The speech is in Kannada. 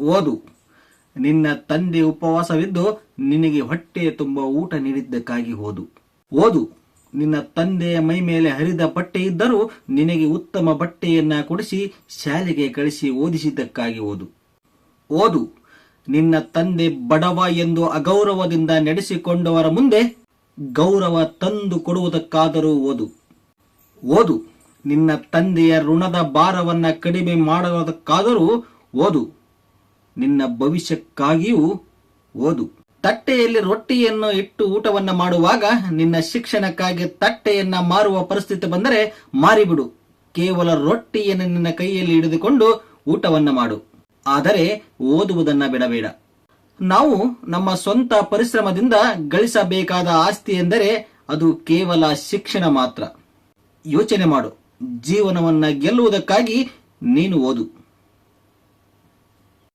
ಓದು. ನಿನ್ನ ತಂದೆ ಉಪವಾಸವಿದ್ದು ನಿನಗೆ ಹೊಟ್ಟೆ ತುಂಬ ಊಟ ನೀಡಿದ್ದಕ್ಕಾಗಿ ಓದು. ಓದು. ನಿನ್ನ ತಂದೆಯ ಮೈ ಮೇಲೆ ಹರಿದ ಬಟ್ಟೆ ಇದ್ದರೂ ನಿನಗೆ ಉತ್ತಮ ಬಟ್ಟೆಯನ್ನ ಕೊಡಿಸಿ ಶಾಲೆಗೆ ಕಳಿಸಿ ಓದಿಸಿದ್ದಕ್ಕಾಗಿ ಓದು. ಓದು. ನಿನ್ನ ತಂದೆ ಬಡವ ಎಂದು ಅಗೌರವದಿಂದ ನಡೆಸಿಕೊಂಡವರ ಮುಂದೆ ಗೌರವ ತಂದು ಕೊಡುವುದಕ್ಕಾದರೂ ಓದು. ಓದು. ನಿನ್ನ ತಂದೆಯ ಋಣದ ಭಾರವನ್ನ ಕಡಿಮೆ ಮಾಡುವುದಕ್ಕಾದರೂ ಓದು. ನಿನ್ನ ಭವಿಷ್ಯಕ್ಕಾಗಿಯೂ ಓದು. ತಟ್ಟೆಯಲ್ಲಿ ರೊಟ್ಟಿಯನ್ನು ಇಟ್ಟು ಊಟವನ್ನು ಮಾಡುವಾಗ ನಿನ್ನ ಶಿಕ್ಷಣಕ್ಕಾಗಿ ತಟ್ಟೆಯನ್ನ ಮಾರುವ ಪರಿಸ್ಥಿತಿ ಬಂದರೆ ಮಾರಿಬಿಡು. ಕೇವಲ ರೊಟ್ಟಿಯನ್ನು ನಿನ್ನ ಕೈಯಲ್ಲಿ ಹಿಡಿದುಕೊಂಡು ಊಟವನ್ನು ಮಾಡು. ಆದರೆ ಓದುವುದನ್ನ ಬಿಡಬೇಡ. ನಾವು ನಮ್ಮ ಸ್ವಂತ ಪರಿಶ್ರಮದಿಂದ ಗಳಿಸಬೇಕಾದ ಆಸ್ತಿ ಎಂದರೆ ಅದು ಕೇವಲ ಶಿಕ್ಷಣ ಮಾತ್ರ. ಯೋಚನೆ ಮಾಡು. ಜೀವನವನ್ನ ಗೆಲ್ಲುವುದಕ್ಕಾಗಿ ನೀನು ಓದು.